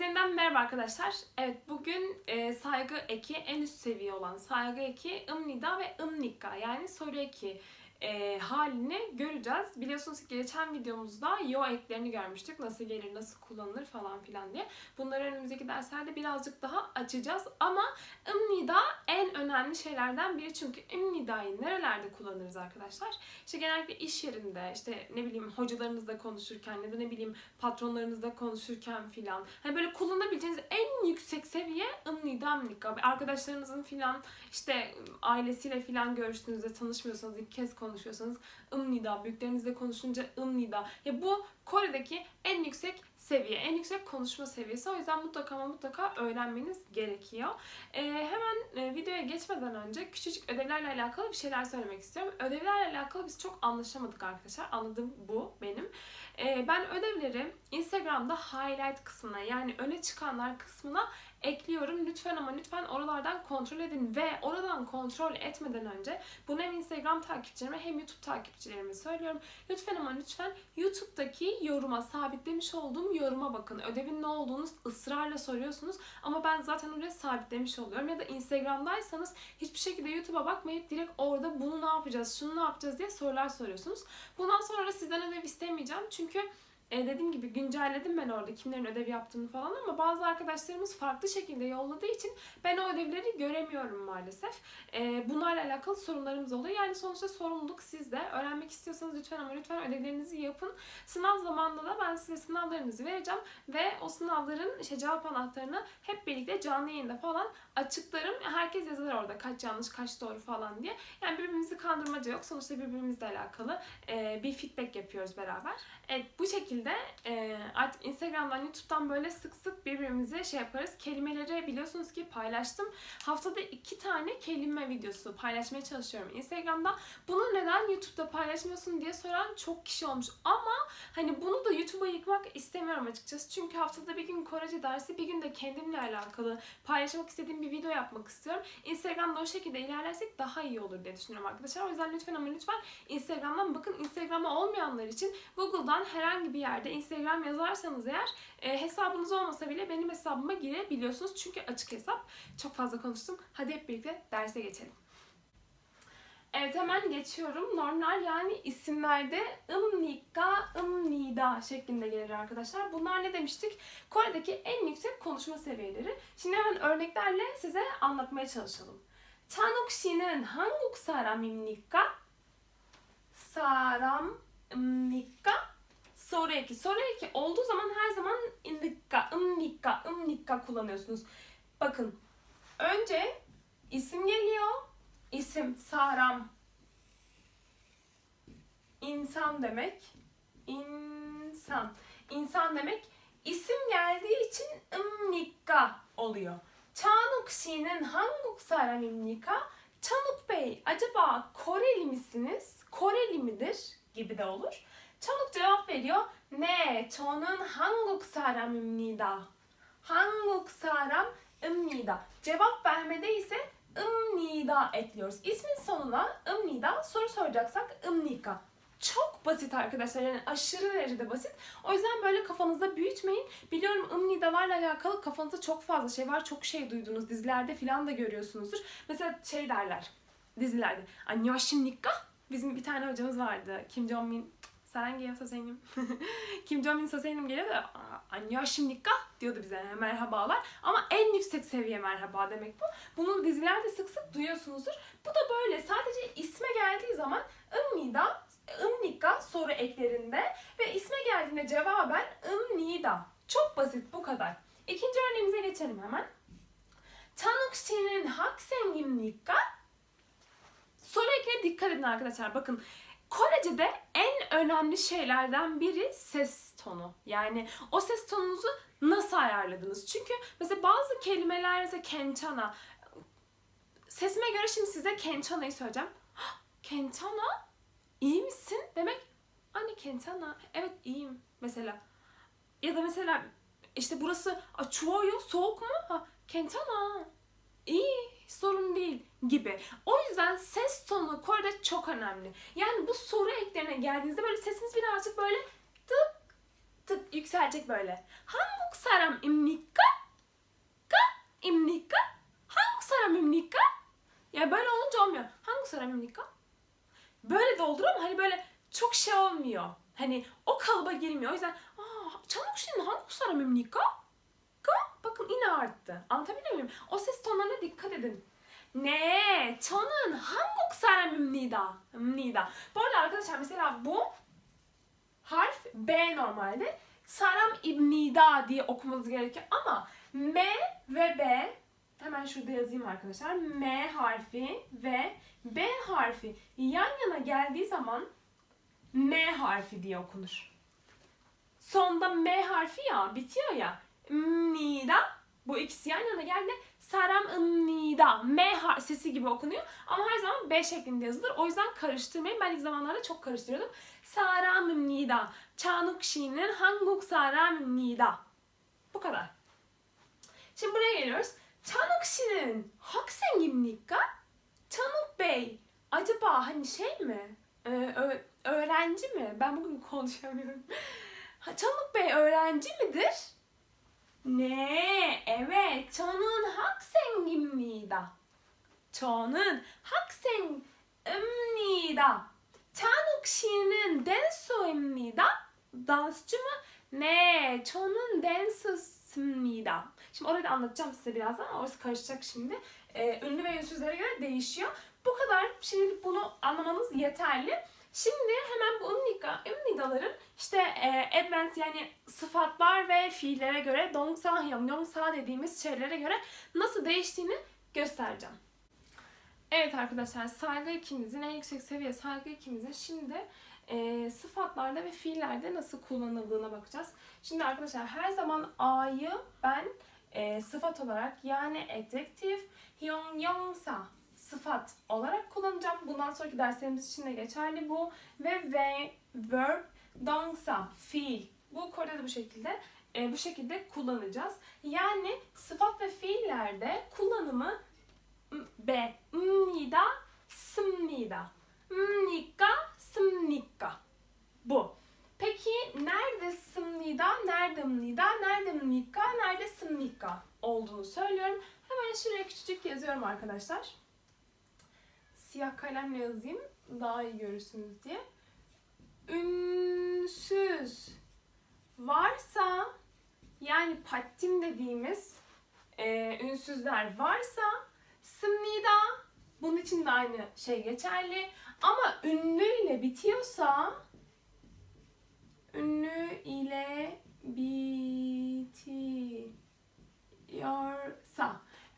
Herkese yeniden merhaba arkadaşlar. Evet bugün e, saygı eki en üst seviye olan saygı eki ımnida ve ımnika yani soru eki e, halini göreceğiz. Biliyorsunuz ki geçen videomuzda yo eklerini görmüştük. Nasıl gelir, nasıl kullanılır falan filan diye. Bunları önümüzdeki derslerde birazcık daha açacağız. Ama ımnida en önemli şeylerden biri. Çünkü ımnidayı nerelerde kullanırız arkadaşlar? İşte genellikle iş yerinde, işte ne bileyim hocalarınızla konuşurken ya da ne bileyim patronlarınızla konuşurken filan. Hani böyle kullanabileceğiniz en yüksek seviye ımnida ımnika. Arkadaşlarınızın filan işte ailesiyle filan görüştüğünüzde tanışmıyorsanız ilk kez konuşuyorsanız ımnida, büyüklerinizle konuşunca ımnida. Ya bu Kore'deki en yüksek seviye, en yüksek konuşma seviyesi. O yüzden mutlaka ama mutlaka öğrenmeniz gerekiyor. Ee, hemen e, videoya geçmeden önce küçücük ödevlerle alakalı bir şeyler söylemek istiyorum. Ödevlerle alakalı biz çok anlaşamadık arkadaşlar. Anladığım bu benim. Ee, ben ödevleri Instagram'da highlight kısmına yani öne çıkanlar kısmına ekliyorum. Lütfen ama lütfen oralardan kontrol edin ve oradan kontrol etmeden önce bunu hem Instagram takipçilerime hem YouTube takipçilerime söylüyorum. Lütfen ama lütfen YouTube'daki yoruma sabitlemiş olduğum yoruma bakın. Ödevin ne olduğunu ısrarla soruyorsunuz ama ben zaten oraya sabitlemiş oluyorum. Ya da Instagram'daysanız hiçbir şekilde YouTube'a bakmayıp direkt orada bunu ne yapacağız, şunu ne yapacağız diye sorular soruyorsunuz. Bundan sonra sizden ödev istemeyeceğim çünkü e, dediğim gibi güncelledim ben orada kimlerin ödev yaptığını falan ama bazı arkadaşlarımız farklı şekilde yolladığı için ben o ödevleri göremiyorum maalesef. E, bunlarla alakalı sorunlarımız oluyor. Yani sonuçta sorumluluk sizde. Öğrenmek istiyorsanız lütfen ama lütfen ödevlerinizi yapın. Sınav zamanında da ben size sınavlarınızı vereceğim ve o sınavların işte cevap anahtarını hep birlikte canlı yayında falan açıklarım. Herkes yazar orada kaç yanlış kaç doğru falan diye. Yani birbirimizi kandırmaca yok. Sonuçta birbirimizle alakalı e, bir feedback yapıyoruz beraber. Evet bu şekilde e, artık Instagram'dan, YouTube'dan böyle sık sık birbirimize şey yaparız. Kelimeleri biliyorsunuz ki paylaştım. Haftada iki tane kelime videosu paylaşmaya çalışıyorum Instagram'da. Bunu neden YouTube'da paylaşmıyorsun diye soran çok kişi olmuş. Ama hani bunu da YouTube'a yıkmak istemiyorum açıkçası. Çünkü haftada bir gün Korece dersi, bir gün de kendimle alakalı paylaşmak istediğim bir video yapmak istiyorum. Instagram'da o şekilde ilerlersek daha iyi olur diye düşünüyorum arkadaşlar. O yüzden lütfen ama lütfen Instagram'dan bakın. Instagram'a olmayanlar için Google'dan herhangi bir yerde Instagram yazarsanız eğer e, hesabınız olmasa bile benim hesabıma girebiliyorsunuz. Çünkü açık hesap. Çok fazla konuştum. Hadi hep birlikte derse geçelim. Evet hemen geçiyorum. Normlar yani isimlerde ımnika, ımnida şeklinde gelir arkadaşlar. Bunlar ne demiştik? Kore'deki en yüksek konuşma seviyeleri. Şimdi hemen örneklerle size anlatmaya çalışalım. Chanuk 씨는 한국 사람입니까? 사람입니까? soru eki. Soru eki olduğu zaman her zaman indikka, ımnikka, ımnikka kullanıyorsunuz. Bakın önce isim geliyor. İsim Sahram. İnsan demek. İnsan. İnsan demek. İsim geldiği için ımnikka oluyor. Çanuk şi'nin hanguk saram imnika? Çanuk Bey acaba Koreli misiniz? Koreli midir? Gibi de olur. Chanuk cevap veriyor. Ne, 저는 한국 사람입니다. 한국 사람입니다. Cevap vermede ise ımnida ekliyoruz. İsmin sonuna ımnida, soru soracaksak ımnika. Çok basit arkadaşlar yani aşırı derecede basit. O yüzden böyle kafanızda büyütmeyin. Biliyorum ımnidalarla alakalı kafanızda çok fazla şey var. Çok şey duydunuz. Dizilerde falan da görüyorsunuzdur. Mesela şey derler dizilerde. Annyeonghaseyo Bizim bir tane hocamız vardı. Kim Jong-min Serengil'e sözeynim. Kim Jong-un sözeynim geliyor da annyaşim nikah diyordu bize merhabalar. Ama en yüksek seviye merhaba demek bu. Bunu dizilerde sık sık duyuyorsunuzdur. Bu da böyle sadece isme geldiği zaman ımmida, ımnika soru eklerinde ve isme geldiğinde cevaben ımnida. Çok basit bu kadar. İkinci örneğimize geçelim hemen. Tanık şiirin hak zengin nikah. Soru ekine dikkat edin arkadaşlar. Bakın Korece'de en önemli şeylerden biri ses tonu. Yani o ses tonunuzu nasıl ayarladınız? Çünkü mesela bazı kelimeler mesela kençana. Sesime göre şimdi size kençana'yı söyleyeceğim. Kençana? İyi misin? Demek anne kençana. Evet iyiyim mesela. Ya da mesela işte burası çuoyu soğuk mu? Ha, kençana. İyi sorun değil gibi. O yüzden ses tonu korede çok önemli. Yani bu soru eklerine geldiğinizde böyle sesiniz birazcık böyle tık tık yükselecek böyle. Hanguk saram imnikka? Ka imnikka? Hanguk saram imnikka? Ya böyle olunca olmuyor. Hanguk saram imnikka? Böyle doldur ama hani böyle çok şey olmuyor. Hani o kalıba girmiyor. O yüzden aa çabuk şimdi hanguk saram imnikka? bakın yine arttı. Anlatabiliyor muyum? O ses tonlarına dikkat edin. Ne? Çanın hangi oksara mümnida? Mümnida. Bu arada arkadaşlar mesela bu harf B normalde. Saram ibnida diye okumamız gerekiyor ama M ve B hemen şurada yazayım arkadaşlar. M harfi ve B harfi yan yana geldiği zaman M harfi diye okunur. Sonda M harfi ya bitiyor ya nida. Bu ikisi yan yana geldi. Saram nida. M sesi gibi okunuyor. Ama her zaman B şeklinde yazılır. O yüzden karıştırmayın. Ben ilk zamanlarda çok karıştırıyordum. Saram nida. Çanukşi'nin Hanguk Saram nida. Bu kadar. Şimdi buraya geliyoruz. Çanukşi'nin Haksengimlikka Çanuk Bey acaba hani şey mi? Ee, öğrenci mi? Ben bugün konuşamıyorum. Çanuk Bey öğrenci midir? Ne? Evet. 저는 학생입니다. 저는 학생입니다. 찬욱 씨는 댄서입니다. Dansçı mı? Ne, 저는 birazdan ama orası karışacak şimdi. Ee, ünlü ve ünsüzlere göre değişiyor. Bu kadar. Şimdilik bunu anlamanız yeterli. Şimdi hemen bu ünlika, ünlidaların işte e, advanced yani sıfatlar ve fiillere göre dongsa, yongsa dediğimiz şeylere göre nasıl değiştiğini göstereceğim. Evet arkadaşlar saygı ikimizin en yüksek seviye saygı ikimizin şimdi e, sıfatlarda ve fiillerde nasıl kullanıldığına bakacağız. Şimdi arkadaşlar her zaman A'yı ben e, sıfat olarak yani adjective, hyongyongsa sıfat olarak kullanacağım. Bundan sonraki derslerimiz için de geçerli bu. Ve ve, verb, dangsa, fiil. Bu Kore'de bu şekilde e, bu şekilde kullanacağız. Yani sıfat ve fiillerde kullanımı be, mnida, smnida. Mnika, smnika. Bu. Peki nerede smnida, nerede mnida, nerede mnika, nerede smnika olduğunu söylüyorum. Hemen şuraya küçücük yazıyorum arkadaşlar siyah kalemle yazayım daha iyi görürsünüz diye. Ünsüz varsa yani pattim dediğimiz e, ünsüzler varsa sımnida bunun için de aynı şey geçerli. Ama ünlü ile bitiyorsa ünlü ile bitiyorsa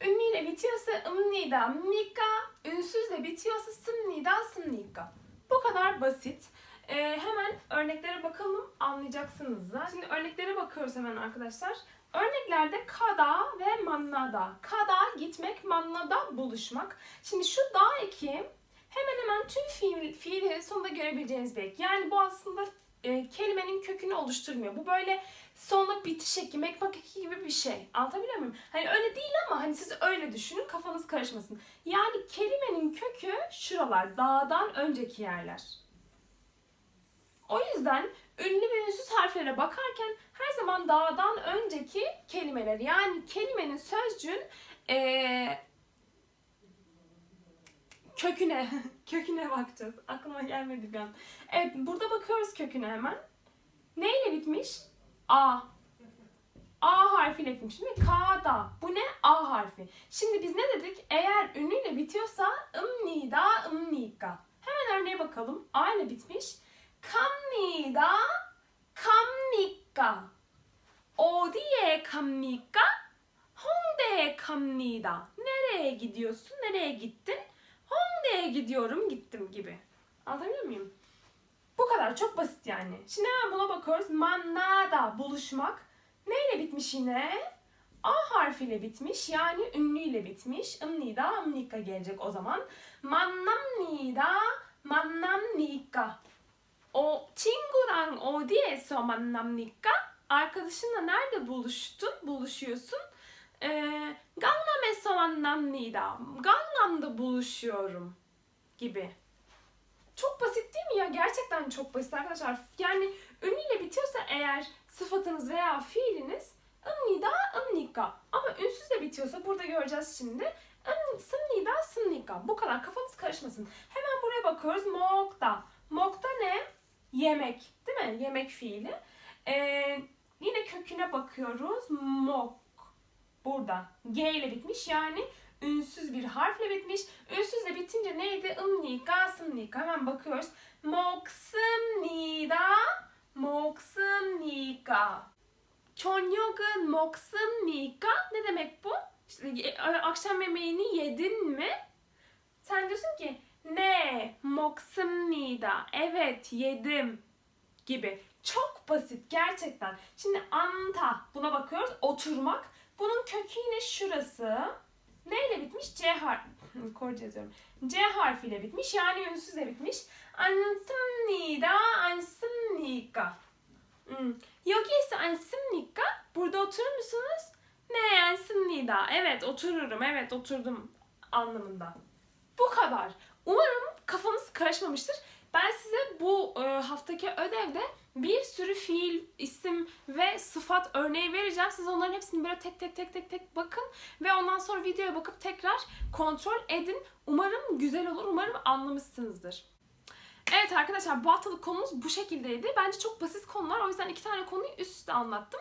ünlü ile bitiyorsa ımnida mika ünsüzle bitiyorsa sımnida sımnika. Bu kadar basit. Ee, hemen örneklere bakalım anlayacaksınız da. Şimdi örneklere bakıyoruz hemen arkadaşlar. Örneklerde kada ve mannada. Kada gitmek, mannada buluşmak. Şimdi şu da eki hemen hemen tüm fiil, fiilleri sonunda görebileceğiniz bir ek. Yani bu aslında e, kelimenin kökünü oluşturmuyor. Bu böyle sonla bitiş eki, mekmak eki gibi bir şey. Anlatabiliyor muyum? Hani öyle değil ama hani siz öyle düşünün kafanız karışmasın. Yani kelimenin kökü şuralar, dağdan önceki yerler. O yüzden ünlü ve ünsüz harflere bakarken her zaman dağdan önceki kelimeler yani kelimenin sözcüğün eee, köküne, köküne bakacağız. Aklıma gelmedi bir an. Evet, burada bakıyoruz köküne hemen. Neyle bitmiş? A. A harfiyle bitmiş. Şimdi K'da. Bu ne? A harfi. Şimdi biz ne dedik? Eğer ünlüyle bitiyorsa ımni da ımni ka. Hemen örneğe bakalım. A ile bitmiş. Kamni da kamni ka. Odiye kamni ka. Honde'ye kamni da. Nereye gidiyorsun? Nereye gittin? Honde'ye gidiyorum, gittim gibi. Anlatabiliyor muyum? Bu kadar çok basit yani. Şimdi hemen buna bakıyoruz. Manada buluşmak. Neyle bitmiş yine? A harfiyle bitmiş yani ünlüyle bitmiş. ımnida, ımnika gelecek o zaman. 만납니다, 만납니까? O 친구랑 어디에서 만납니까? Arkadaşınla nerede buluştun? Buluşuyorsun. Ee, 강남에서 만납니다. Gangnam'da buluşuyorum gibi. Çok basit değil mi ya? Gerçekten çok basit arkadaşlar. Yani ünlüyle bitiyorsa eğer sıfatınız veya fiiliniz ımnida, ımnika. Ama ünsüzle bitiyorsa burada göreceğiz şimdi. ım, Sımnida, sımnika. Bu kadar kafanız karışmasın. Hemen fiile bakıyoruz. Mokta. Mokta ne? Yemek. Değil mi? Yemek fiili. Ee, yine köküne bakıyoruz. Mok. Burada. G ile bitmiş. Yani ünsüz bir harfle bitmiş. Ünsüz de bitince neydi? Imni, gasımni. Hemen bakıyoruz. Moksımni da moksımni ga. Çonyog'un moksımni ga ne demek bu? İşte, e, akşam yemeğini yedin mi? Sen diyorsun ki ne moksımni da evet yedim gibi. Çok basit gerçekten. Şimdi anta buna bakıyoruz oturmak. Bunun kökü yine şurası. Neyle bitmiş? C harfi. Kor yazıyorum. C harfiyle bitmiş. Yani ünsüzle bitmiş. Ansımnida, ansımnika. Hmm. Yogis ansımnika. Burada oturur musunuz? Ne ansımnida. Evet otururum. Evet oturdum anlamında. Bu kadar. Umarım kafanız karışmamıştır. Ben size bu e, haftaki ödevde bir sürü fiil, isim ve sıfat örneği vereceğim. Siz onların hepsini böyle tek tek tek tek tek bakın ve ondan sonra videoya bakıp tekrar kontrol edin. Umarım güzel olur. Umarım anlamışsınızdır. Evet arkadaşlar bu haftalık konumuz bu şekildeydi. Bence çok basit konular. O yüzden iki tane konuyu üst üste anlattım.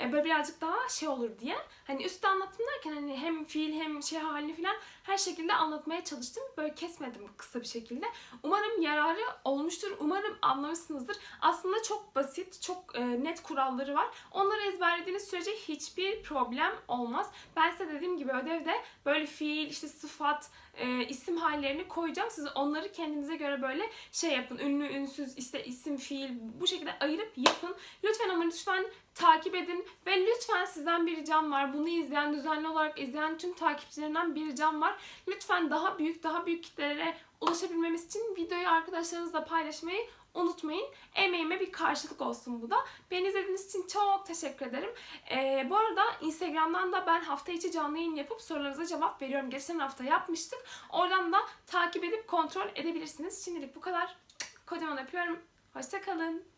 Ee, böyle birazcık daha şey olur diye. Hani üstte anlattım derken hani hem fiil hem şey halini falan her şekilde anlatmaya çalıştım. Böyle kesmedim kısa bir şekilde. Umarım yararı olmuştur. Umarım anlamışsınızdır. Aslında çok basit, çok e, net kuralları var. Onları ezberlediğiniz sürece hiçbir problem olmaz. Ben size dediğim gibi ödevde böyle fiil, işte sıfat, e, isim hallerini koyacağım. Siz onları kendinize göre böyle şey yapın. Ünlü, ünsüz, işte isim, fiil bu şekilde ayırıp yapın. Lütfen ama lütfen takip edin ve lütfen sizden bir ricam var. Bunu izleyen, düzenli olarak izleyen tüm takipçilerimden bir ricam var. Lütfen daha büyük, daha büyük kitlelere ulaşabilmemiz için videoyu arkadaşlarınızla paylaşmayı unutmayın. Emeğime bir karşılık olsun bu da. Beni izlediğiniz için çok teşekkür ederim. Ee, bu arada Instagram'dan da ben hafta içi canlı yayın yapıp sorularınıza cevap veriyorum. Geçen hafta yapmıştık. Oradan da takip edip kontrol edebilirsiniz. Şimdilik bu kadar. Kocaman öpüyorum. Hoşçakalın.